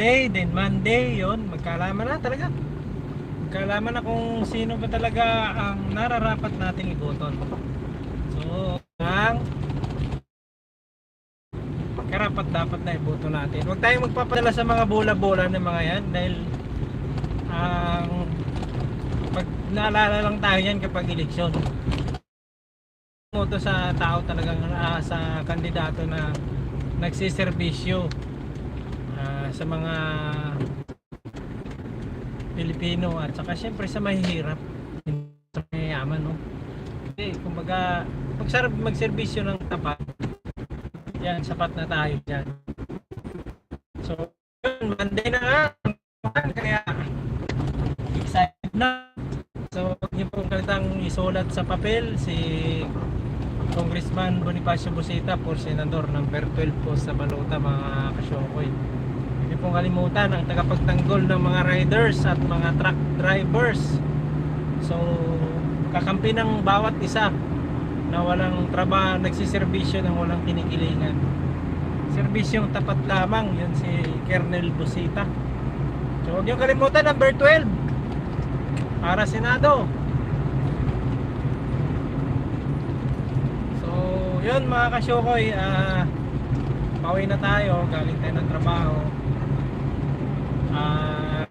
Sunday, then Monday, yon magkalaman na talaga. Magkalaman na kung sino ba talaga ang nararapat nating iboton. So, ang karapat dapat na iboto natin. Huwag tayong magpapadala sa mga bola-bola ng mga yan dahil ang pag naalala lang tayo yan kapag eleksyon. Moto sa tao talagang ah, sa kandidato na nagsiservisyo sa mga Pilipino at saka syempre sa mahihirap sa mayayaman no? Kasi kumbaga pag sarap magserbisyo ng tapat. Yan sapat na tayo dyan. So yun Monday na nga. Kaya excited na. So huwag niyo pong kalitang isulat sa papel si Congressman Bonifacio Busita for Senador number 12 po sa Balota mga kasyokoy pong kalimutan ang tagapagtanggol ng mga riders at mga truck drivers. So kakampi ng bawat isa na walang trabaho nagsiservisyo ng walang kinikilingan serbisyong tapat lamang yun si Kernel Busita. So huwag niyong kalimutan number 12 para Senado. So, yun mga kasyokoy, ah pauwi na tayo, galing tayo ng trabaho. Ah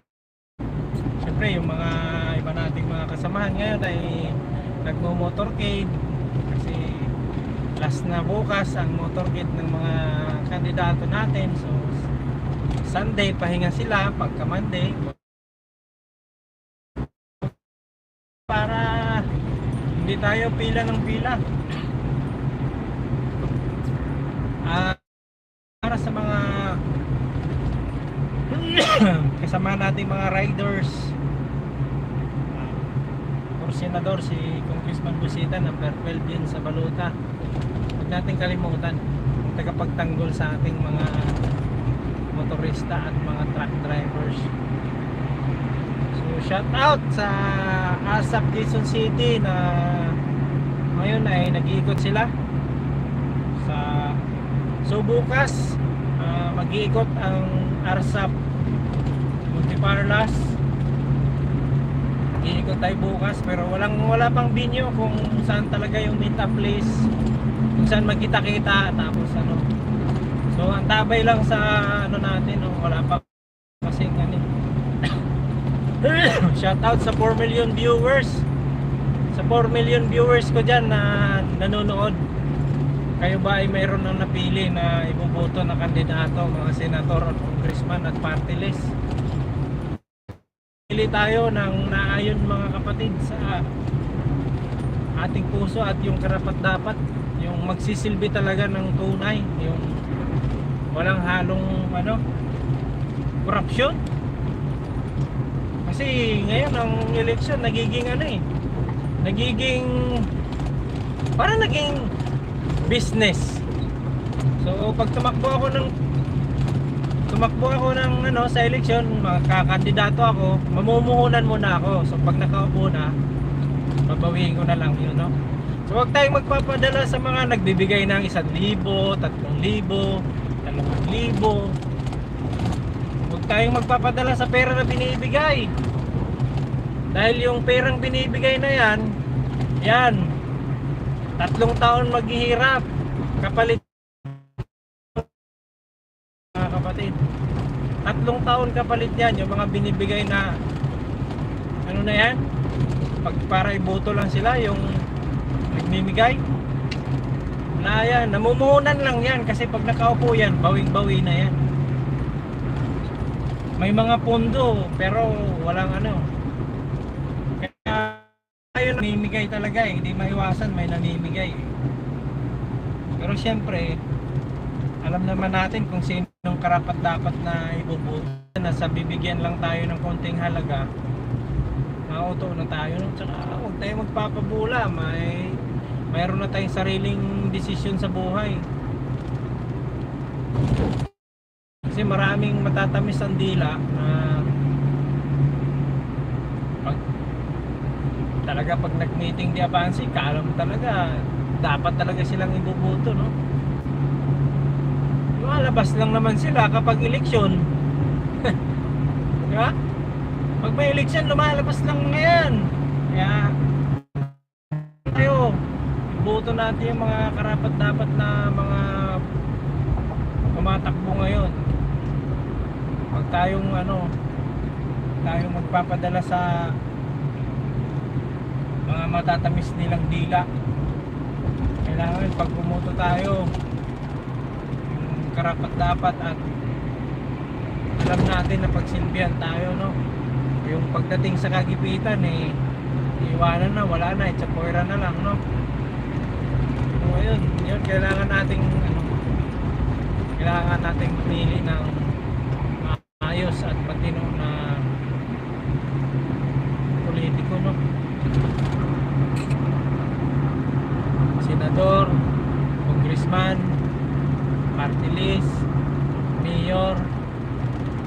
Siyempre, yung mga iba nating mga kasamahan ngayon ay nagmo-motorcade kasi last na bukas ang motorcade ng mga kandidato natin. So, Sunday pahinga sila, pagka Monday para hindi tayo pila ng pila. Ah, para sa mga kasama nating mga riders. For senador si Congressman Busita number 12 din sa Baluta. Huwag natin kalimutan ang tagapagtanggol sa ating mga motorista at mga truck drivers. So shout out sa ASAP Quezon City na ngayon ay nag-iikot sila sa so bukas ah, mag-iikot ang ARSAP Multiparlas mag-iikot tayo bukas pero walang wala pang binyo kung saan talaga yung meet up place. Kung saan magkita-kita tapos ano. So ang tabay lang sa ano natin oh, wala pa kasing ano shout out sa 4 million viewers. Sa 4 million viewers ko dyan na nanonood. Kayo ba ay mayroon ng napili na iboboto na kandidato mga senador at congressman at party list pili tayo ng naayon mga kapatid sa ating puso at yung karapat dapat. Yung magsisilbi talaga ng tunay yung walang halong ano korupsyon kasi ngayon ang election nagiging ano eh nagiging parang naging business. So pag tumakbo ako ng tumakbo ako ng ano sa election makakandidato ako mamumuhunan muna ako. So pag nakaupo na babawiin ko na lang yun no? So huwag tayong magpapadala sa mga nagbibigay ng 1,000, 3,000, 2,000 huwag tayong magpapadala sa pera na binibigay. Dahil yung perang binibigay na yan yan tatlong taon maghihirap. Kapalit mga kapatid taon kapalit yan yung mga binibigay na ano na yan? Pag para iboto lang sila yung nagmimigay na yan namumuhunan lang yan kasi pag nakaupo yan bawing bawi na yan. May mga pondo pero walang ano. Kaya ayun namimigay talaga eh. Hindi maiwasan may namimigay. Pero syempre alam naman natin kung sinong karapat dapat na ibubuto na sa bibigyan lang tayo ng konting halaga. Mauto na tayo. No? tsaka huwag tayo magpapabula. May mayroon na tayong sariling desisyon sa buhay. Kasi maraming matatamis ang dila na pag talaga pag nag-meeting di Avansi, kaalam mo talaga. Dapat talaga silang ibubuto no lumalabas lang naman sila kapag eleksyon ba? Pag may eleksyon, lumalabas lang mga yan. Kaya, tayo, boto natin yung mga karapat dapat na mga tumatakbo ngayon. Pag tayong ano, tayong magpapadala sa mga matatamis nilang dila. Kailangan pag bumoto tayo, karapat dapat at alam natin na pagsilbihan tayo, no? Yung pagdating sa kagipitan, eh, iwanan na, wala na, itsapoira na lang, no? So, ayun, yun, kailangan nating, ano, kailangan nating pumili ng maayos at matino na politiko, no? Senador, Congressman, Party list, Mayor,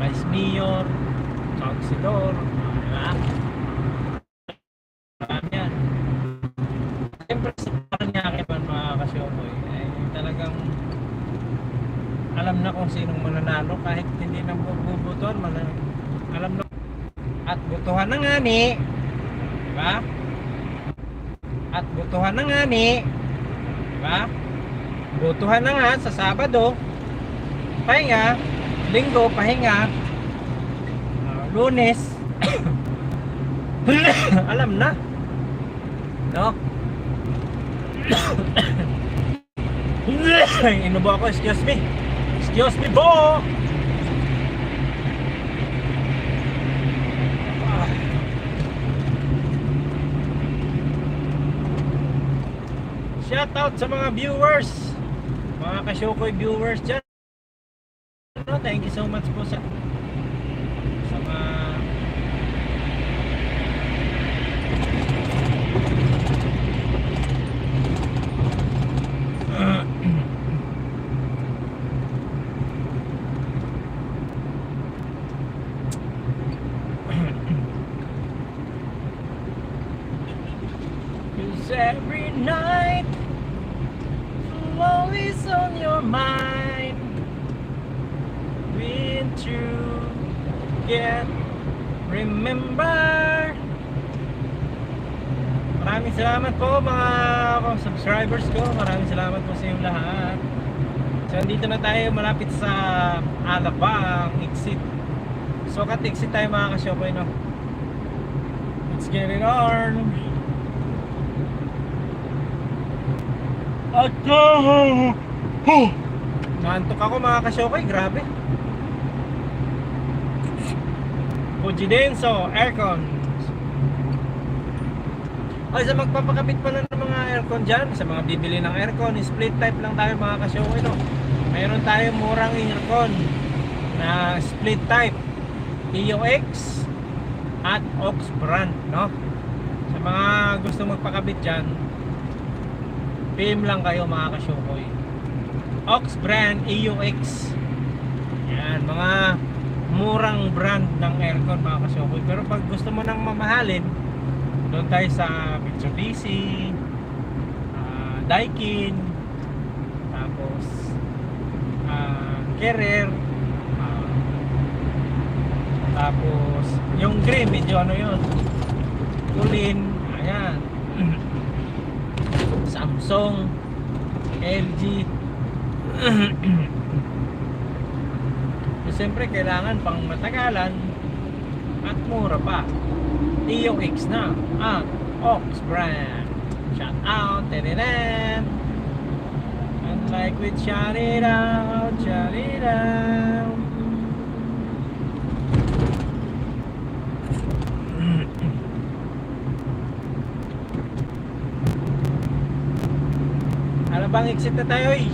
Vice Mayor, Councilor, diba? Marami yan. Siyempre sa Paranaque man mga kasyokoy, ay talagang alam na kung sinong mananalo kahit hindi na bubutuan, man, alam na at butuhan na nga ni diba? at butuhan na nga ni diba? butuhan na nga sa Sabado. Pahinga. Linggo pahinga. Ah, Lunes. Alam na. No? Inubo ako excuse me. Excuse me po Shout out sa mga viewers. Mga kasyokoy viewers dyan. No, thank you so much po sa sa mga Cause every night always on your mind. Been through Get Remember. Maraming salamat po mga subscribers ko. Maraming salamat po sa inyong lahat. So dito na tayo malapit sa Alabang exit. So kat exit tayo mga kasyokoy no? Let's get it on Ako! Naantok ako mga kasyokay, grabe. Fuji Denso, aircon. Ay, sa magpapakabit pa ng mga aircon dyan, sa mga bibili ng aircon, split type lang tayo mga kasyokay, no? Mayroon tayo murang aircon na split type. EOX at Ox brand, no? Sa mga gusto magpakabit dyan, PM lang kayo mga kasyukoy. Ox brand EUX. Yan, mga murang brand ng aircon mga kasyukoy. Pero pag gusto mo nang mamahalin, doon tayo sa Mitsubishi, ah, Daikin, tapos ah, Carrier, ah, tapos yung green, medyo ano yun, Kulin, ayan. Samsung, LG. so, Siyempre, kailangan pang matagalan at mura pa. EOX na at Ox brand. Shout out, tininan. And like with shout it out, shout it out. Ano bang exit na tayo eh?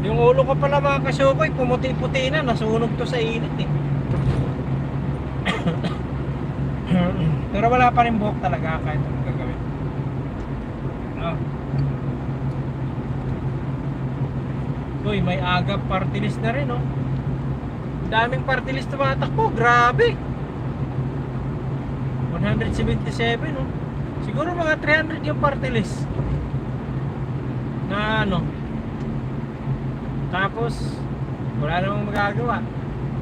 Yung ulo ko pala mga kasyokoy, pumuti-puti na, nasunog to sa init eh. Pero wala pa rin buhok talaga kahit anong gagawin. No. Uy, may agap party list na rin, oh. Daming party list tumatakbo, grabe. 177, oh. Siguro mga 300 yung party list na ano tapos wala namang magagawa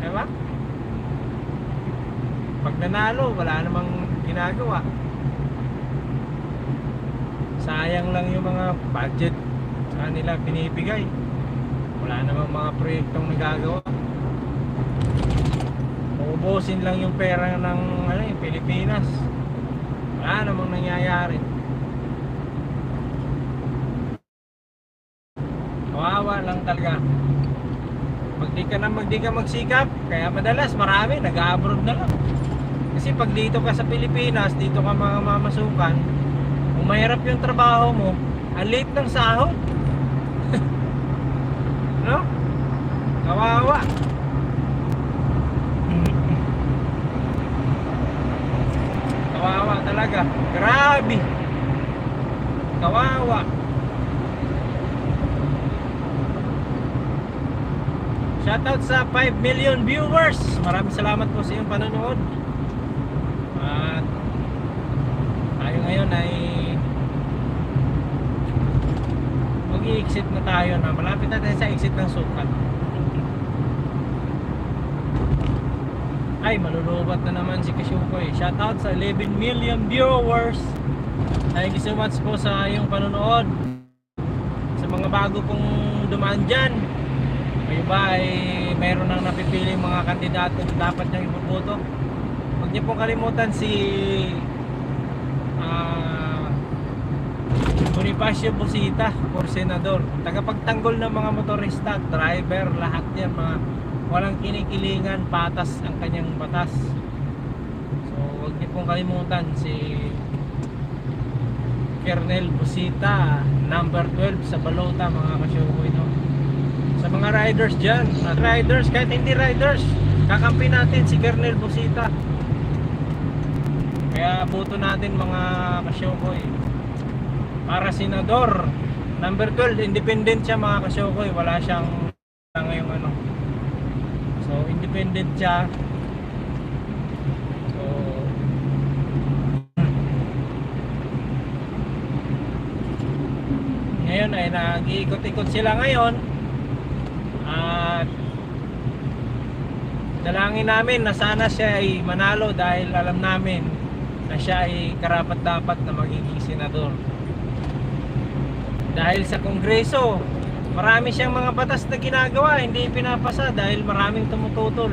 diba Pag nanalo, wala namang ginagawa. Sayang lang yung mga budget sa kanila binibigay. Wala namang mga proyektong nagagawa. Uubusin lang yung pera ng ano, yung Pilipinas. Wala namang nangyayari. Kawawa lang talaga. Pag di ka na mag di ka magsikap, kaya madalas marami nag-abroad na lang. Kasi pag dito ka sa Pilipinas, dito ka mga mamasukan, kung mahirap yung trabaho mo, ang late ng sahod. no? Kawawa. Kawawa talaga. Grabe. Kawawa. Shoutout sa 5 million viewers. Maraming salamat po sa iyong panonood. At tayo ngayon ay mag-i-exit na tayo na malapit na tayo sa exit ng sukat. Ay, malulubat na naman si Kasyukoy. Shoutout sa 11 million viewers. Thank you so much po sa iyong panonood. Sa mga bago pong dumaan dyan, kayo ba ay mayroon nang napipili mga kandidato na dapat niyang iboboto? Huwag niyo pong kalimutan si ah Bonifacio Busita for senador. Tagapagtanggol ng mga motorista, driver, lahat yan mga walang kinikilingan, patas ang kanyang batas. So huwag niyo pong kalimutan si Kernel Busita, number 12 sa Balota mga kasyukoy no. Sa mga riders dyan, at riders, kahit hindi riders, kakampi natin si Kernel Busita. Kaya boto natin mga kasyokoy. Para senador, number 12, independent siya mga kasyokoy. Wala siyang ngayong ano. So, independent siya. So, ngayon ay nag-iikot-ikot sila ngayon at dalangin namin na sana siya ay manalo dahil alam namin na siya ay karapat dapat na magiging senador. Dahil sa kongreso marami siyang mga batas na ginagawa hindi pinapasa dahil maraming tumututol.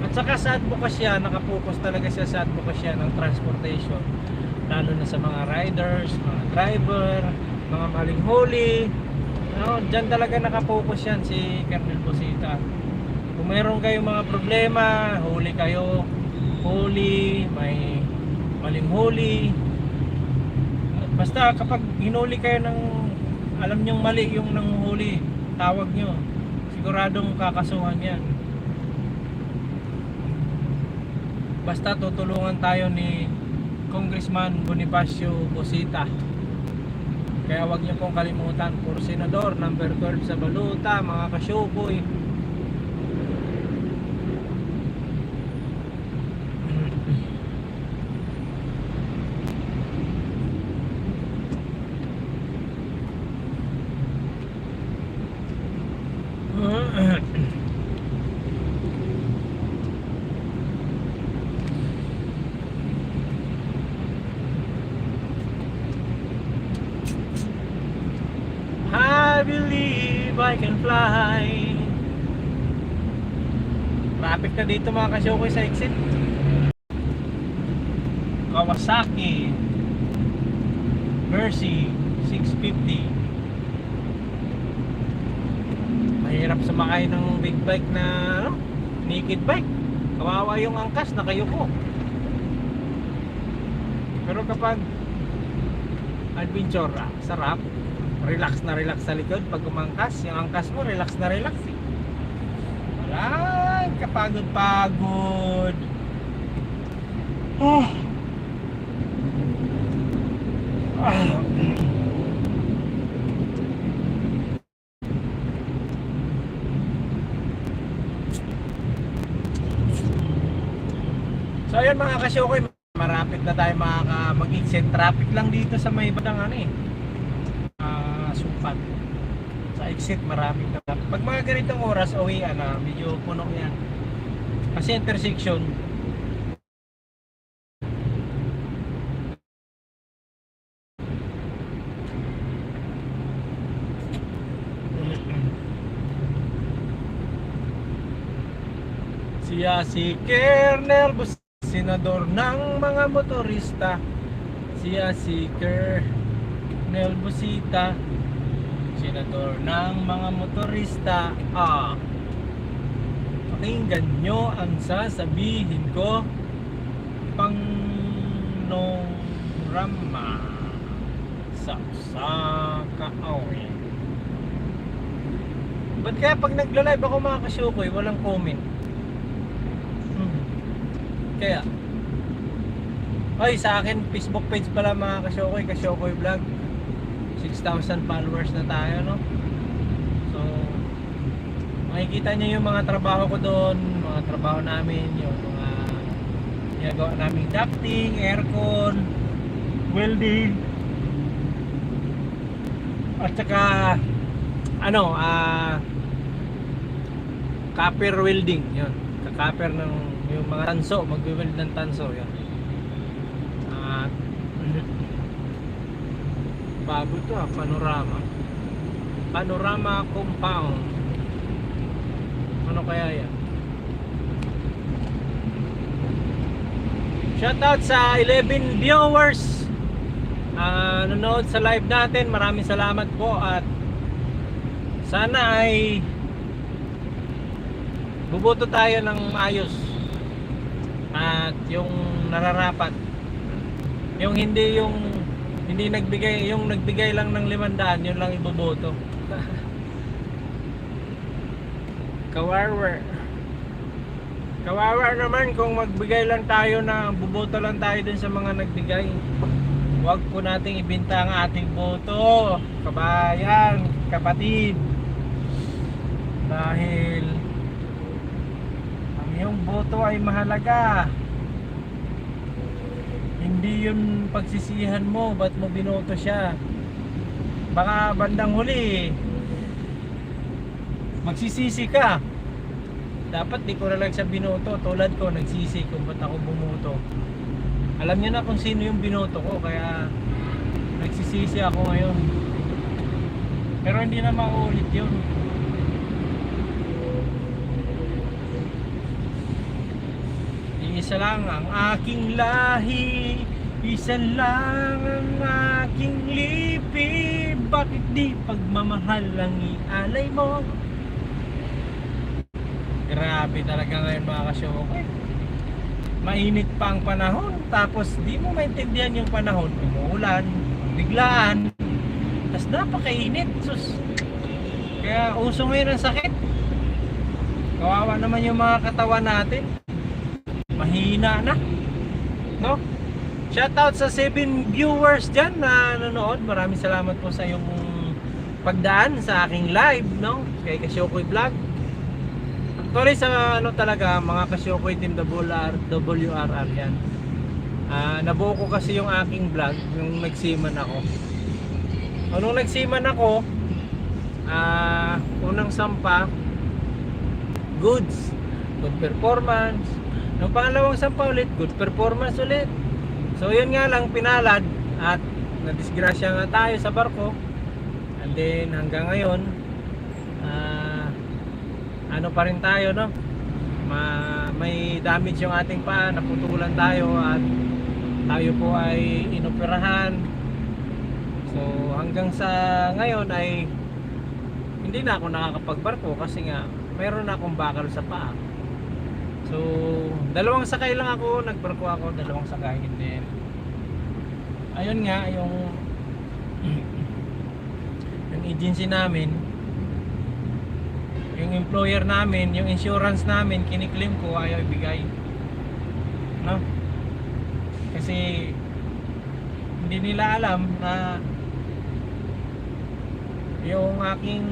At saka sa advokasya nakapokus talaga siya sa advokasya ng transportation lalo na sa mga riders, mga driver, mga maling huli. No, diyan talaga nakapokus yan si Colonel Busita. Kung meron kayong mga problema, huli kayo, huli, may maling huli. Basta kapag hinuli kayo ng alam nyong mali yung nanghuli, tawag nyo. Siguradong kakasuhan yan. Basta tutulungan tayo ni Congressman Bonifacio Busita. Kaya wag niyo pong kalimutan for senador number 12 sa Baluta, mga kasyukoy. I believe I can fly. Traffic na dito mga kasyokoy sa exit. Kawasaki. Mercy 650 Mahirap sumakay ng big bike na ano, naked bike. Kawawa yung angkas, nakayuko. Pero kapag adventure, ah, sarap relax na relax sa likod pag umangkas yung angkas mo relax na relax eh. wala kapagod pagod oh. Ah. So ayun mga kasyokoy, marapit na tayo makaka mag-exit traffic lang dito sa may badang ano eh. Supat. Sa exit marami na. Pag mga ganitong oras uwi na, medyo puno yan. Kasi intersection. Siya si Kernel Bus, senador ng mga motorista. Siya si Kernel Busita, senador ng mga motorista. Ah. Pakinggan nyo ang sasabihin ko Pangnorama sa Sakaawin Ba't kaya pag nagla-live ako mga kasyukoy, walang comment? Hmm. Kaya Ay, sa akin Facebook page pala mga kasyukoy, kasyukoy vlog 6,000 followers na tayo no So makikita niyo yung mga trabaho ko doon, mga trabaho namin, yung mga ginagawa naming ducting, aircon, welding, at saka ano, ah copper welding, yun. Kakaper ng yung mga tanso, magwi-weld ng tanso, yun. At bago to ah, panorama. Panorama compound. Ano kaya yan? Shoutout sa 11 viewers ah nanonood sa live natin. Maraming salamat po at sana ay buboto tayo ng ayos at yung nararapat yung hindi yung hindi nagbigay yung nagbigay lang ng 500 yun lang iboboto Kawawa. Kawawa naman kung magbigay lang tayo na buboto lang tayo dun sa mga nagbigay. Huwag po nating ibinta ang ating boto. Kabayan, kapatid. Dahil ang iyong boto ay mahalaga. Hindi yun pagsisihan mo, ba't mo binoto siya. Baka bandang huli, magsisisi ka. Dapat di ko na lang siya binoto. Tulad ko nagsisi kung ba't ako bumoto? Alam niyo na kung sino yung binoto ko kaya nagsisisi ako ngayon. Pero hindi na mauulit yun isa lang ang aking lahi isa lang ang aking lipi Bakit di pagmamahal ang ialay mo Grabe talaga ngayon mga kasyoko. Mainit pa ang panahon, tapos di mo maintindihan yung panahon. Umuulan, biglaan, tapos napakainit. Sus. Kaya uso ngayon ang sakit. Kawawa naman yung mga katawan natin. Mahina na. No? Shoutout sa 7 viewers dyan na nanonood. Maraming salamat po sa iyong pagdaan sa aking live, no? Kay Kasyokoy Vlog. Actually sa ano talaga mga Kasyokoy Team WR, WRR yan. Ah, nabuo ko kasi yung aking vlog yung nagsiman ako. O, nung nagsiman ako, ah, unang sampa, goods, good performance. Nung pangalawang sampa ulit, good performance ulit. So yun nga lang pinalad at nadisgrasya nga tayo sa barko. And then hanggang ngayon, ah, ano pa rin tayo no Ma may damage yung ating paa naputulan tayo at tayo po ay inoperahan so hanggang sa ngayon ay hindi na ako nakakapagbarko kasi nga meron na akong bakal sa paa so dalawang sakay lang ako nagbarko ako dalawang sakay and then ayun nga yung yung agency namin yung employer namin, yung insurance namin, kiniklaim ko ayaw ibigay. No? Kasi hindi nila alam na yung aking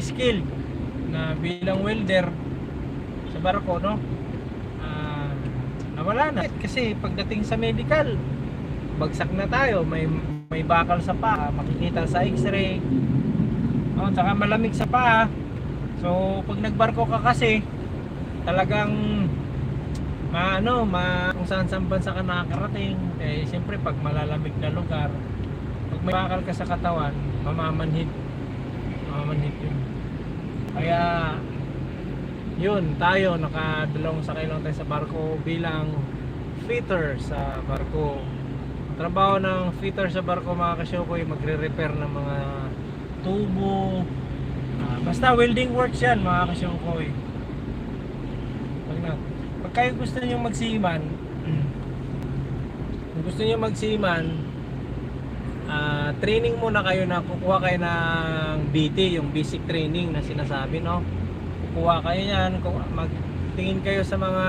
skill na bilang welder sa barko, no? Ah, nawala na. Kasi pagdating sa medical, bagsak na tayo, may may bakal sa paa, makikita sa x-ray, Oh, tsaka malamig sa paa. So, pag nagbarko ka kasi, talagang maano, ma kung saan saan bansa ka nakakarating. Eh siyempre pag malalamig na lugar, pag may bakal ka sa katawan, mamamanhid. Mamamanhid yun. Kaya yun, tayo nakadalawang sakay lang tayo sa barko bilang fitter sa barko. Trabaho ng fitter sa barko mga kasyokoy, magre-repair ng mga tubo. Ah, basta welding works yan mga kasyokoy. Pag, na, pag kayo gusto niyo magsiman, kung gusto niyo magsiman, ah, training muna kayo na kukuha kayo ng BT, yung basic training na sinasabi, no? Kukuha kayo yan, ku- magtingin kayo sa mga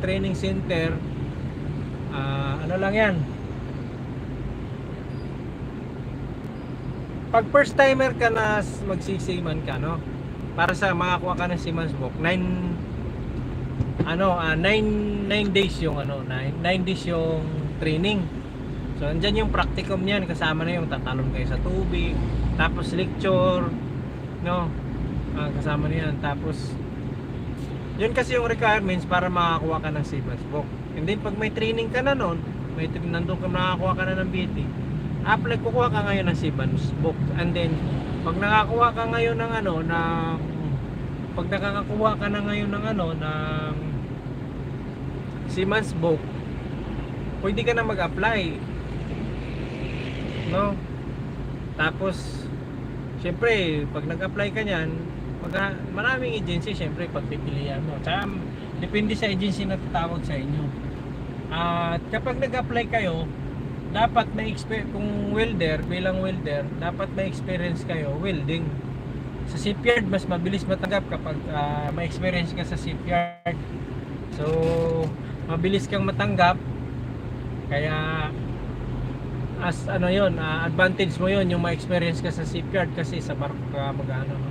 training center, ah, ano lang yan, pag first timer ka na s- magsisiman ka no? Para sa makakuha ka ng Siemens book 9 ano 9 9 days yung ano 9 days yung training. So andyan yung practicum niyan kasama na yung tatalon kayo sa tubig tapos lecture no Ah, kasama na yan. Tapos yun kasi yung requirements para makakuha ka ng Siemens book. And then pag may training ka na nun may tra- nandun ka makakuha ka na ng BT apply kukuha ka ngayon ng Siemens book. And then pag nakakuha ka ngayon ng ano ng pag nakakakuha ka na ngayon ng ano ng Siemens book pwede ka na mag-apply. No? Tapos syempre pag nag-apply ka niyan pag maraming agency syempre pagpipilian mo. Tsaka depende sa agency na tatawag sa inyo. At kapag nag-apply kayo dapat may experience kung welder bilang welder dapat may experience kayo welding. Sa shipyard mas mabilis matanggap kapag ah, may experience ka sa shipyard. So mabilis kang matanggap. Kaya as ano yon advantage mo yon yung may experience ka sa shipyard kasi sa barko ka magano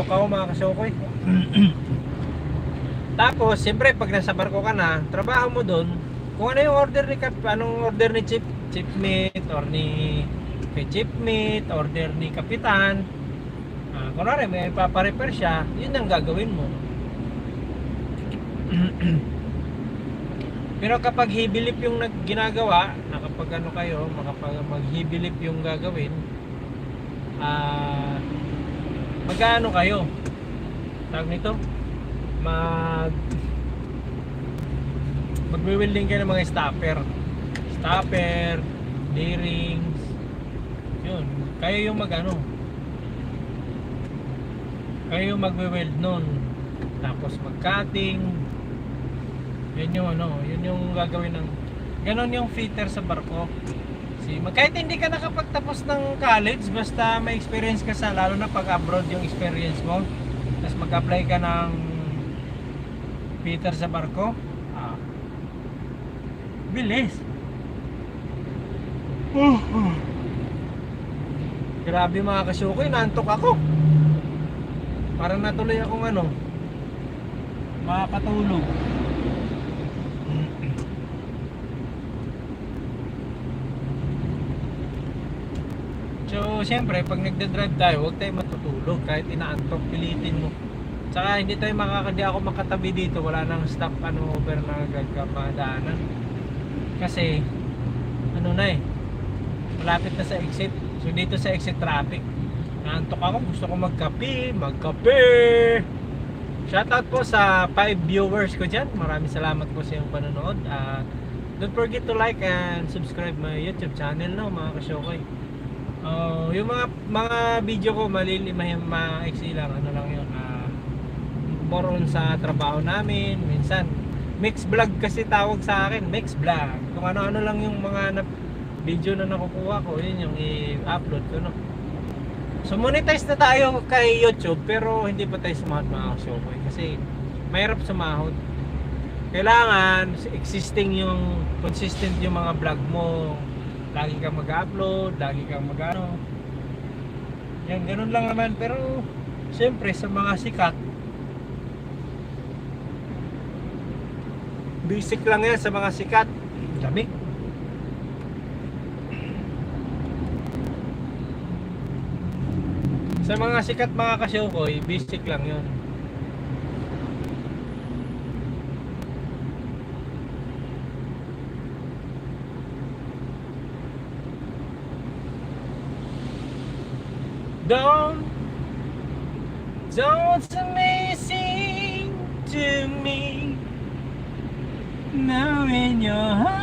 Antok ako mga kasyokoy Tapos, siyempre, pag nasa barko ka na, trabaho mo doon, kung ano yung order ni Kap, anong order ni Chief, Chief Mate, or ni kay Chief Mate, order ni Kapitan, ah, kunwari, may paparepair siya, yun ang gagawin mo. Pero kapag hibilip yung nag ginagawa, na kapag ano kayo, makapag maghibilip yung gagawin, ah, magkano kayo? Tawag nito? mag magwi-welding kayo ng mga stopper. Stopper bearings. Yun. Kayo yung mag ano kayo yung magwe-weld nun. Tapos mag-cutting. Yun yung ano yun yung gagawin ng ganon yung fitter sa barko si kahit hindi ka nakapagtapos ng college basta may experience ka sa lalo na pag abroad yung experience mo tapos mag-apply ka ng Peter sa barko ah, bilis. Grabe mga kasyukoy nantok ako. Parang natuloy akong ano makakatulog So, siyempre, pag nagda-drive tayo, huwag tayo matutulog kahit inaantok, pilitin mo. Tsaka hindi tayo makakadi ako makatabi dito, wala nang stop ano over na gagkamadaanan. Kasi ano na eh, malapit na sa exit. So dito sa exit traffic, naantok ako, gusto ko magkape, magkape. Shoutout po sa 5 viewers ko dyan. Maraming salamat po sa iyong panonood. At don't forget to like and subscribe my YouTube channel no mga kasyokoy. Oh, yung mga mga video ko malili may maiksi lang ano lang yun. ah, more on sa trabaho namin, minsan mix vlog kasi tawag sa akin, mix vlog. Kung ano-ano lang yung mga na, video na nakukuha ko, yun yung i-upload ko no. So monetize na tayo kay YouTube pero hindi pa tayo sumahod mga showboy kasi mahirap sumahod. Kailangan existing yung consistent yung mga vlog mo. Lagi kang mag-upload, lagi kang mag-ano. Yan, ganun lang naman. Pero, siyempre, sa mga sikat, basic lang yan sa mga sikat. Dami. Sa Sa mga sikat mga kasyokoy, basic lang yun. Don't amazing to me. Now in your heart,